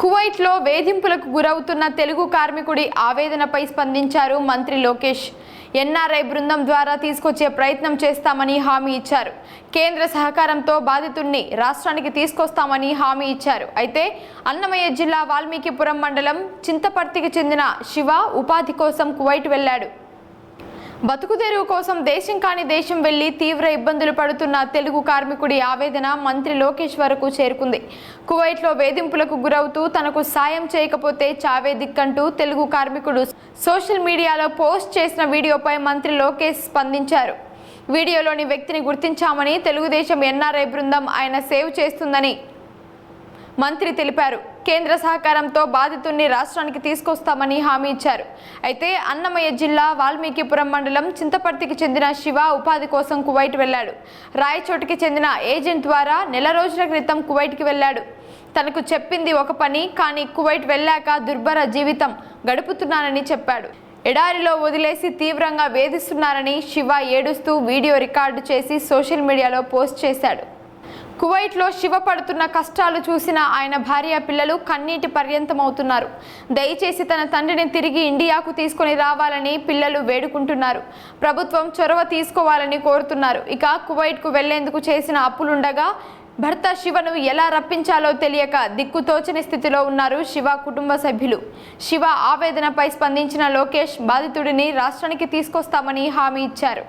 కువైట్లో వేధింపులకు గురవుతున్న తెలుగు కార్మికుడి ఆవేదనపై స్పందించారు మంత్రి లోకేష్. ఎన్ఆర్ఐ బృందం ద్వారా తీసుకొచ్చే ప్రయత్నం చేస్తామని హామీ ఇచ్చారు. కేంద్ర సహకారంతో బాధితుణ్ణి రాష్ట్రానికి తీసుకొస్తామని హామీ ఇచ్చారు. అయితే అన్నమయ్య జిల్లా వాల్మీకిపురం మండలం చింతపర్తికి చెందిన శివ ఉపాధి కోసం కువైట్ వెళ్ళాడు బతుకుదెరువు కోసం దేశం కాని దేశం వెళ్ళి తీవ్ర ఇబ్బందులు పడుతున్న తెలుగు కార్మికుడి ఆవేదన మంత్రి లోకేష్ వరకు చేరుకుంది. కువైట్లో వేధింపులకు గురవుతూ తనకు సాయం చేయకపోతే చావే దిక్కంటూ తెలుగు కార్మికుడు సోషల్ మీడియాలో పోస్ట్ చేసిన వీడియోపై మంత్రి లోకేష్ స్పందించారు. వీడియోలోని వ్యక్తిని గుర్తించామని తెలుగుదేశం ఎన్ఆర్ఐ బృందం ఆయన సేవ్ చేస్తుందని మంత్రి తెలిపారు. కేంద్ర సహకారంతో బాధితుల్ని రాష్ట్రానికి తీసుకొస్తామని హామీ ఇచ్చారు. అయితే అన్నమయ్య జిల్లా వాల్మీకిపురం మండలం చింతపర్తికి చెందిన శివ ఉపాధి కోసం కువైట్ వెళ్ళాడు రాయచోటికి చెందిన ఏజెంట్ ద్వారా నెల రోజుల క్రితం కువైట్కి వెళ్ళాడు. తనకు చెప్పింది ఒక పని కానీ కువైట్ వెళ్ళాక దుర్భర జీవితం గడుపుతున్నానని చెప్పాడు. ఎడారిలో వదిలేసి తీవ్రంగా వేధిస్తున్నారని శివ ఏడుస్తూ వీడియో రికార్డు చేసి సోషల్ మీడియాలో పోస్ట్ చేశాడు. కువైట్లో శివ పడుతున్న కష్టాలు చూసిన ఆయన భార్య పిల్లలు కన్నీటి పర్యంతమవుతున్నారు. దయచేసి తన తండ్రిని తిరిగి ఇండియాకు తీసుకొని రావాలని పిల్లలు వేడుకుంటున్నారు. ప్రభుత్వం చొరవ తీసుకోవాలని కోరుతున్నారు. ఇక కువైట్కు వెళ్ళేందుకు చేసిన అప్పులుండగా భర్త శివను ఎలా రప్పించాలో తెలియక దిక్కుతోచని స్థితిలో ఉన్నారు శివ కుటుంబ సభ్యులు. శివ ఆవేదనపై స్పందించిన లోకేష్ బాధితుడిని రాష్ట్రానికి తీసుకొస్తామని హామీ ఇచ్చారు.